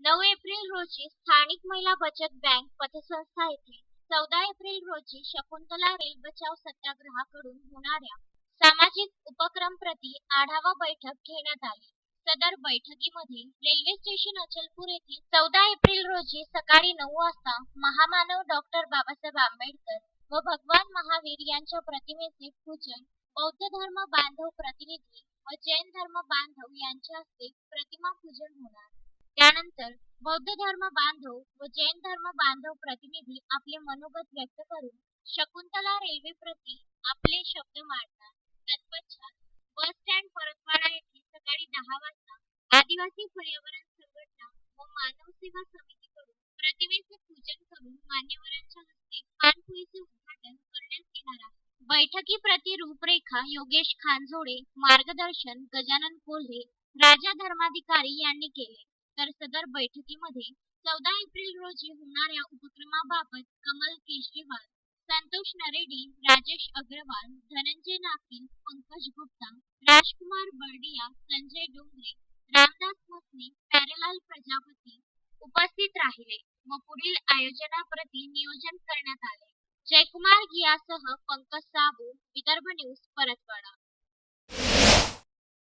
नऊ एप्रिल रोजी स्थानिक महिला बचत बँक पतसंस्था येथे चौदा एप्रिल रोजी शकुंतला रेल बचाव सत्याग्रहाकडून होणाऱ्या सामाजिक उपक्रम प्रती आढावा बैठक घेण्यात आली. सदर बैठकीमध्ये रेल्वे स्टेशन अचलपूर येथे चौदा एप्रिल रोजी सकाळी नऊ वाजता महामानव डॉक्टर बाबासाहेब आंबेडकर व भगवान महावीर यांच्या प्रतिमेचे पूजन बौद्ध धर्म बांधव प्रतिनिधी व जैन धर्म बांधव यांच्या हस्ते प्रतिमा पूजन होणार. बौद्ध धर्म बांधव व जैन धर्म बांधव प्रतिनिधी आपले मनोगत व्यक्त करून शकुंतला रेल्वे प्रती आपले शब्द मांडतात. तत्पश्चात बस स्टँड परतवाडा येथे सकाळी दहा वाजता आदिवासी पर्यावरण संघटना व मानव सेवा समितीकडून प्रतिमेचे पूजन करून मान्यवरांच्या हस्ते पानपोईचे उद्घाटन करण्यात येणार आहे. बैठकीप्रती रूपरेखा योगेश खानजोडे मार्गदर्शन गजानन कोल्हे राजा धर्माधिकारी यांनी केले. तर सदर बैठकीमध्ये चौदा एप्रिल रोजी होणाऱ्या उपक्रमाबाबत कमल केजरीवाल संतोष नरेडी राजेश अग्रवाल धनंजय नाकील पंकज गुप्ता राजकुमार बर्डिया संजय डोंगरे रामदास मसने प्यारेलाल प्रजापती उपस्थित राहिले व पुढील आयोजनाप्रती नियोजन करण्यात आले. जयकुमार गियासह पंकज साबू विदर्भ न्यूज परतवाडा.